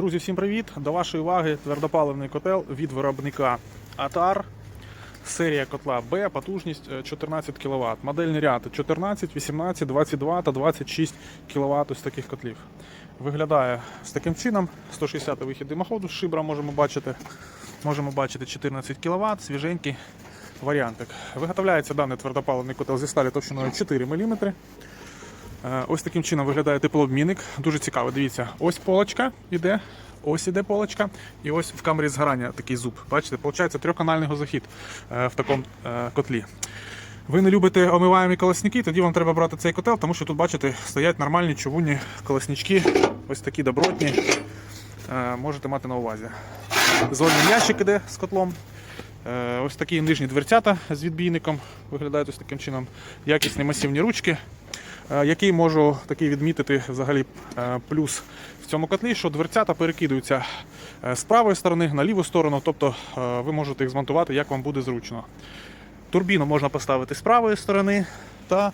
Друзі, всім привіт! До вашої уваги твердопаливний котел від виробника Атар. Серія котла Б, потужність е, 14 кВт. Модельний ряд 14, 18, 22 та 26 кВт ось таких котлів. Виглядає з таким чином. 160 вихід димоходу шибра можемо бачити. Можемо бачити 14 кВт, свіженький варіантик. Виготовляється даний твердопаливний котел зі сталі товщиною 4 мм. Е, Ось таким чином виглядає теплообмінник. Дуже цікаво. Дивіться, ось полочка іде, ось іде полочка, і ось в камері згорання такий зуб. Бачите, виходить трьохканальний газохід е, в такому е, котлі. Ви не любите омиваємі колосники, тоді вам треба брати цей котел, тому що тут, бачите, стоять нормальні човунні колоснички, ось такі добротні. Можете мати на увазі. Зольний ящик іде з котлом. Ось такі нижні дверцята з відбійником виглядають ось таким чином. Якісні масивні ручки. Е, Який можу такий відмітити взагалі е, плюс в цьому котлі, що дверцята перекидуються е, з правої сторони на ліву сторону, тобто ви можете їх змонтувати як вам буде зручно. Турбіну можна поставити з правої сторони та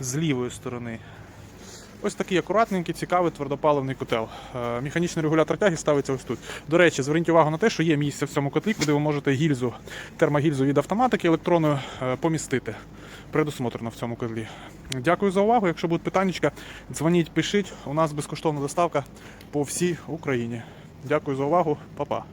з лівої сторони. Ось такий акуратненький, цікавий твердопаливний котел. Механічний регулятор тяги ставиться ось тут. До речі, зверніть увагу на те, що є місце в цьому котлі, куди ви можете гільзу, термогільзу від автоматики електронною помістити. Предусмотрено в цьому котлі. Дякую за увагу. Якщо будуть питання, дзвоніть, пишіть. У нас безкоштовна доставка по всій Україні. Дякую за увагу, Па-па.